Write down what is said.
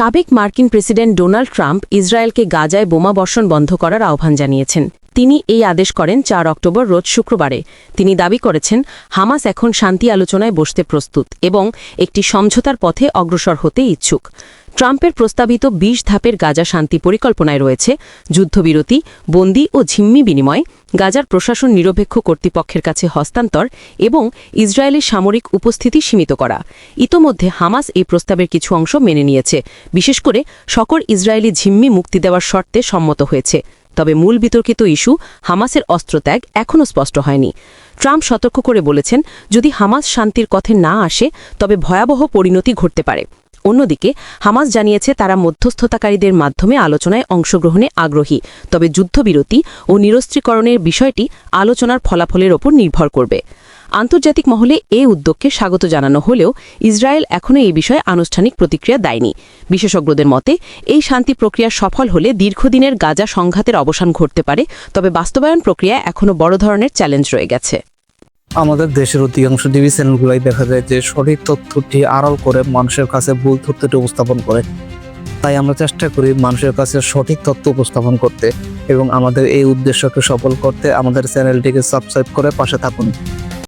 সাবেক মার্কিন president Donald Trump ইসরায়েলকে গাজায় বোমা বর্ষণ বন্ধ করার আহ্বান জানিয়েছেন। তিনি এই আদেশ করেন চার অক্টোবর রোজ শুক্রবারে। তিনি দাবি করেছেন, হামাস এখন শান্তি আলোচনায় বসতে প্রস্তুত এবং একটি সমঝোতার পথে অগ্রসর হতে ইচ্ছুক। ট্রাম্পের প্রস্তাবিত ২০ ধাপের গাজা শান্তি পরিকল্পনায় রয়েছে যুদ্ধবিরতি, বন্দি ও ঝিম্মি বিনিময়, গাজার প্রশাসন নিরপেক্ষ কর্তৃপক্ষের কাছে হস্তান্তর এবং ইসরায়েলি সামরিক উপস্থিতি সীমিত করা। ইতোমধ্যে হামাস এই প্রস্তাবের কিছু অংশ মেনে নিয়েছে, বিশেষ করে সকল ইসরায়েলি ঝিম্মি মুক্তি দেওয়ার শর্তে সম্মত হয়েছে। তবে মূল বিতর্কিত ইস্যু হামাসের অস্ত্রত্যাগ এখনও স্পষ্ট হয়নি। ট্রাম্প সতর্ক করে বলেছেন, যদি হামাস শান্তির পথে না আসে, তবে ভয়াবহ পরিণতি ঘটতে পারে। অন্যদিকে, হামাস জানিয়েছে তারা মধ্যস্থতাকারীদের মাধ্যমে আলোচনায় অংশগ্রহণে আগ্রহী, তবে যুদ্ধবিরতি ও নিরস্ত্রীকরণের বিষয়টি আলোচনার ফলাফলের ওপর নির্ভর করবে। আন্তর্জাতিক মহলে এ উদ্যোগকে স্বাগত জানানো হলেও ইসরায়েল এখনও এই বিষয়ে আনুষ্ঠানিক প্রতিক্রিয়া দেয়নি। বিশেষজ্ঞদের মতে, এই শান্তি প্রক্রিয়া সফল হলে দীর্ঘদিনের গাজা সংঘাতের অবসান ঘটতে পারে, তবে বাস্তবায়ন প্রক্রিয়া এখনও বড় ধরনের চ্যালেঞ্জ রয়ে গেছে। আমাদের দেশের অধিকাংশ টিভি চ্যানেলগুলাই দেখা যায় যে সঠিক তথ্যটি আড়াল করে মানুষের কাছে ভুল তথ্যটি উপস্থাপন করে। তাই আমরা চেষ্টা করি মানুষের কাছে সঠিক তথ্য উপস্থাপন করতে এবং আমাদের এই উদ্দেশ্যকে সফল করতে আমাদের চ্যানেলটিকে সাবস্ক্রাইব করে পাশে থাকুন।